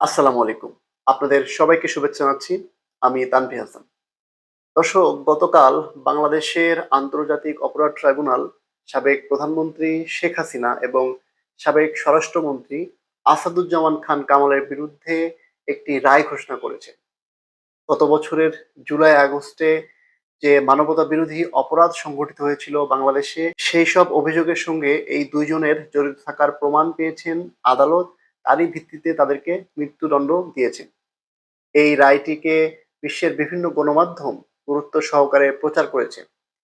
আসসালামু আলাইকুম। আপনাদের সবাইকে শুভেচ্ছা জানাচ্ছি। আমি তানভি হাসান। দর্শক, গতকাল বাংলাদেশের আন্তর্জাতিক অপরাধ ট্রাইব্যুনাল সাবেক প্রধানমন্ত্রী শেখ হাসিনা এবং সাবেক স্বরাষ্ট্রমন্ত্রী আসাদুজ্জামান খান কামালের বিরুদ্ধে একটি রায় ঘোষণা করেছে। গত বছরের জুলাই, আগস্টে যে মানবতা বিরোধী অপরাধ সংঘটিত হয়েছিল বাংলাদেশে, সেই সব অভিযোগের সঙ্গে এই দুইজনের জড়িত থাকার প্রমাণ পেয়েছেন আদালত তারই ভিত্তিতে তাদেরকে মৃত্যুদণ্ড দিয়েছে। এই রায়টিকে বিশ্বের বিভিন্ন গণমাধ্যম গুরুত্ব সহকারে প্রচার করেছে।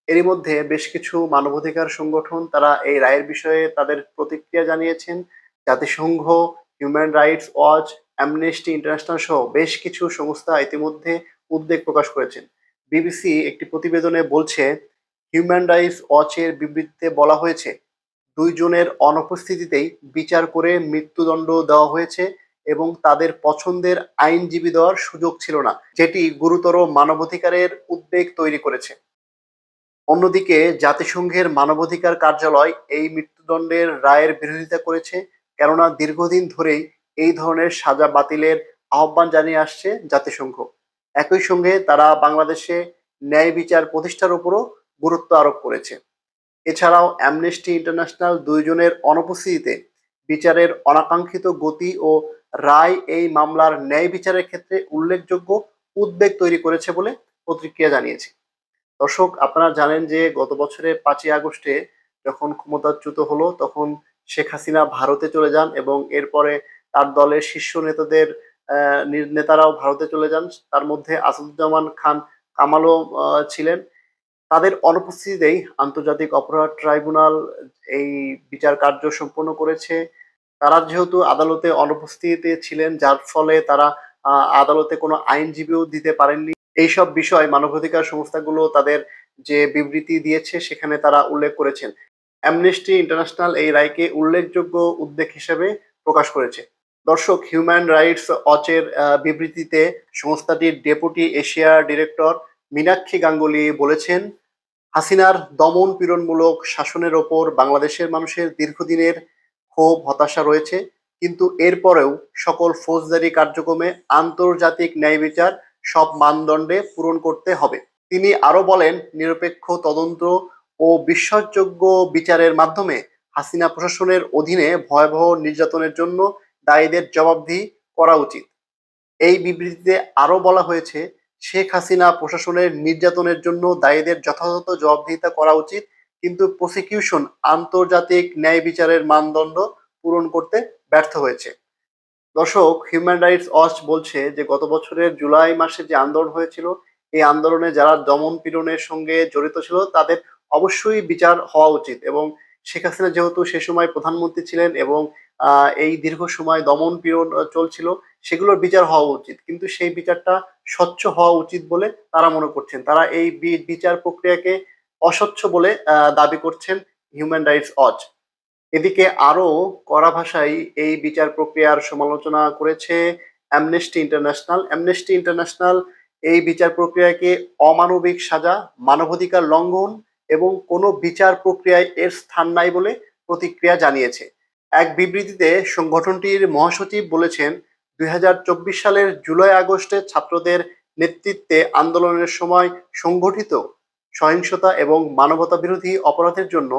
এরই মধ্যে বেশ কিছু মানবাধিকার সংগঠন তারা এই রায়ের বিষয়ে তাদের প্রতিক্রিয়া জানিয়েছেন। জাতিসংঘ, human rights watch, amnesty international সহ বেশ কিছু সংস্থা ইতিমধ্যে উদ্বেগ প্রকাশ করেছেন। বিবিসি একটি প্রতিবেদনে বলছে, হিউম্যান রাইটস ওয়াচের বিবৃতিতে বলা হয়েছে দুইজনের অনুপস্থিতিতেই বিচার করে মৃত্যুদণ্ড দেওয়া হয়েছে এবং তাদের পছন্দের আইনজীবী দেওয়ার সুযোগ ছিল না, যেটি গুরুতর মানবাধিকারের উদ্বেগ তৈরি করেছে। অন্যদিকে, জাতিসংঘের মানবাধিকার কার্যালয় এই মৃত্যুদণ্ডের রায়ের বিরোধিতা করেছে, কেননা দীর্ঘদিন ধরেই এই ধরনের সাজা বাতিলের আহ্বান জানিয়ে আসছে জাতিসংঘ। একই সঙ্গে তারা বাংলাদেশে ন্যায় বিচার প্রতিষ্ঠার উপরও গুরুত্ব আরোপ করেছে। এছাড়াও অ্যামনেস্টি ইন্টারন্যাশনাল দুইজনের অনুপস্থিতিতে বিচারের অনাকাঙ্ক্ষিত গতি ও রায় এই মামলার ন্যায় বিচারের ক্ষেত্রে উল্লেখযোগ্য উদ্বেগ তৈরি করেছে বলে প্রতিক্রিয়া জানিয়েছে। দর্শক, আপনারা জানেন যে গত বছরের পাঁচই আগস্টে যখন ক্ষমতাচ্যুত হলো, তখন শেখ হাসিনা ভারতে চলে যান এবং এরপরে তার দলের শীর্ষ নেতাদের নেতারাও ভারতে চলে যান। তার মধ্যে আসাদুজ্জামান খান কামালও ছিলেন। তাদের অনুপস্থিতিতেই আন্তর্জাতিক অপরাধ ট্রাইব্যুনাল এই বিচার কার্য সম্পন্ন করেছে। তারা যেহেতু আদালতে অনুপস্থিতিতে ছিলেন, যার ফলে তারা আদালতে কোনো আইনজীবীও দিতে পারেননি। এইসব বিষয় মানবাধিকার সংস্থাগুলো তাদের যে বিবৃতি দিয়েছে, সেখানে তারা উল্লেখ করেছেন। অ্যামনেস্টি ইন্টারন্যাশনাল এই রায়কে উল্লেখযোগ্য উদ্বেগ হিসেবে প্রকাশ করেছে। দর্শক হিউম্যান রাইটস অচের বিবৃতিতে সংস্থাটির ডেপুটি এশিয়ার ডিরেক্টর মীনাক্ষী গাঙ্গুলি বলেছেন হাসিনার দমন পীড়নমূলক শাসনের ওপর বাংলাদেশের মানুষের দীর্ঘদিনের ক্ষোভ, হতাশা রয়েছে। কিন্তু এরপরেও সকল ফৌজদারি কার্যক্রমে আন্তর্জাতিক ন্যায় বিচার সব মানদণ্ডে পূরণ করতে হবে। তিনি আরও বলেন, নিরপেক্ষ তদন্ত ও বিশ্বাসযোগ্য বিচারের মাধ্যমে হাসিনা প্রশাসনের অধীনে ভয়াবহ নির্যাতনের জন্য দায়ীদের জবাবদিহি করা উচিত। এই বিবৃতিতে আরও বলা হয়েছে শেখ হাসিনা প্রশাসনের নির্যাতনের জন্য দায়ীদের যথাযথ জবাবদিহিতা করা উচিত, কিন্তু প্রসিকিউশন আন্তর্জাতিক ন্যায় বিচারের মানদণ্ড পূরণ করতে ব্যর্থ হয়েছে। দর্শক হিউম্যান রাইটস ওয়াচ বলছে যে, গত বছরের জুলাই মাসে যে আন্দোলন হয়েছিল, এই আন্দোলনে যারা দমন পীড়নের সঙ্গে জড়িত ছিল, তাদের অবশ্যই বিচার হওয়া উচিত এবং শেখ হাসিনা যেহেতু সে সময় প্রধানমন্ত্রী ছিলেন এবং এই দীর্ঘ সময় দমন পীড়ন চলছিল, সেগুলোর বিচার হওয়া উচিত। কিন্তু সেই বিচারটা স্বচ্ছ হওয়া উচিত বলে তারা মনে করছেন। তারা এই বিচার প্রক্রিয়াকে অস্বচ্ছ বলে দাবি করছেন হিউম্যান রাইটস ওয়াচ এদিকে আরও কড়া ভাষায় এই বিচার প্রক্রিয়ার সমালোচনা করেছে অ্যামনেস্টি ইন্টারন্যাশনাল অ্যামনেস্টি ইন্টারন্যাশনাল এই বিচার প্রক্রিয়াকে অমানবিক সাজা, মানবাধিকার লঙ্ঘন এবং কোনো বিচার প্রক্রিয়ায় এর স্থান নাই বলে প্রতিক্রিয়া জানিয়েছে। এক বিবৃতিতে সংগঠনটির মহাসচিব বলেছেন, দুই হাজার চব্বিশ সালের জুলাই আগস্টে ছাত্রদের নেতৃত্বে আন্দোলনের সময় সংগঠিত সহিংসতা এবং মানবতা বিরোধী অপরাধের জন্য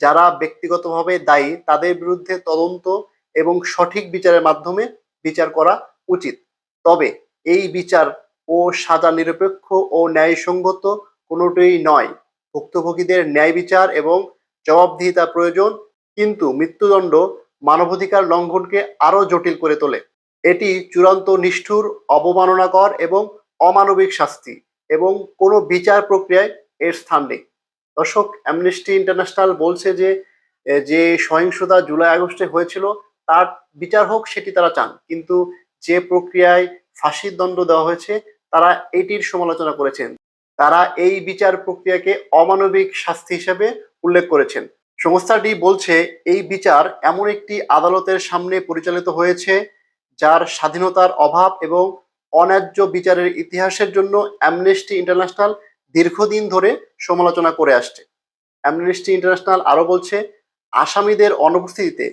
যারা ব্যক্তিগতভাবে দায়ী তাদের বিরুদ্ধে তদন্ত এবং সঠিক বিচারের মাধ্যমে বিচার করা উচিত। তবে এই বিচার ও সাজা নিরপেক্ষ ও ন্যায়সঙ্গত কোনোটাই নয়। ভুক্তভোগীদের ন্যায় বিচার এবং জবাবদিহিতা প্রয়োজন কিন্তু মৃত্যুদণ্ড মানবাধিকার লঙ্ঘনকে আরও জটিল করে তোলে। এটি চূড়ান্ত নিষ্ঠুর, অবমাননাকর এবং অমানবিক শাস্তি এবং কোনো বিচার প্রক্রিয়ায় এর স্থান নেই। দর্শক অ্যামনেস্টি ইন্টারন্যাশনাল বলছে যে যে সহিংসতা জুলাই আগস্টে হয়েছিল, তার বিচার হোক সেটি তারা চান। কিন্তু যে প্রক্রিয়ায় ফাঁসির দণ্ড দেওয়া হয়েছে, তারা এটির সমালোচনা করেছেন। তারা এই বিচার প্রক্রিয়াকে অমানবিক শাস্তি হিসেবে উল্লেখ করেছেন। সংস্থাটি বলছে, এই বিচার এমন একটি আদালতের সামনে পরিচালিত হয়েছে, যার স্বাধীনতার অভাব এবং অন্যায্য বিচারের ইতিহাসের জন্য অ্যামনেস্টি ইন্টারন্যাশনাল দীর্ঘদিন ধরে সমালোচনা করে আসছে। অ্যামনেস্টি ইন্টারন্যাশনাল আরও বলছে, আসামিদের অনুপস্থিতিতে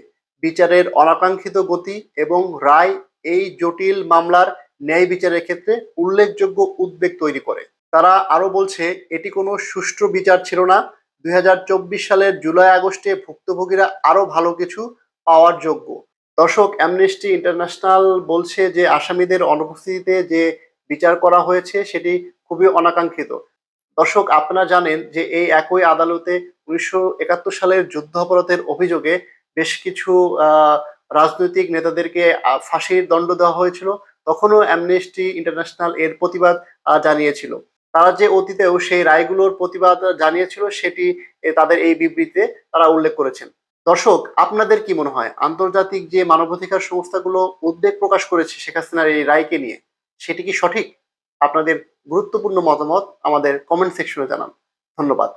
বিচারের অনাকাঙ্ক্ষিত গতি এবং রায় এই জটিল মামলার ন্যায় বিচারের ক্ষেত্রে উল্লেখযোগ্য উদ্বেগ তৈরি করে। তারা আরও বলছে, এটি কোনো সুষ্ঠু বিচার ছিল না দুই হাজার চব্বিশ সালের জুলাই আগস্টে ভুক্তভোগীরা আরও ভালো কিছু পাওয়ার যোগ্য। দর্শক অ্যামনেস্টি ইন্টারন্যাশনাল বলছে যে আসামিদের অনুপস্থিতিতে যে বিচার করা হয়েছে সেটি খুবই অনাকাঙ্ক্ষিত। দর্শক, আপনারা জানেন যে এই একই আদালতে উনিশশো একাত্তর সালের যুদ্ধ অপরাধের অভিযোগে বেশ কিছু রাজনৈতিক নেতাদেরকে ফাঁসির দণ্ড দেওয়া হয়েছিল। তখনও অ্যামনেস্টি ইন্টারন্যাশনাল এর প্রতিবাদ জানিয়েছিল। তারা যে অতীতেও সেই রায়গুলোর প্রতিবাদ জানিয়েছিল, সেটি তাদের এই বিবৃতিতে তারা উল্লেখ করেছেন। দর্শক, আপনাদের কি মনে হয়? আন্তর্জাতিক যে মানবাধিকার সংস্থাগুলো উদ্বেগ প্রকাশ করেছে শেখ হাসিনার এই রায়কে নিয়ে, সেটি কি সঠিক? আপনাদের গুরুত্বপূর্ণ মতামত আমাদের কমেন্ট সেকশনে জানান। ধন্যবাদ।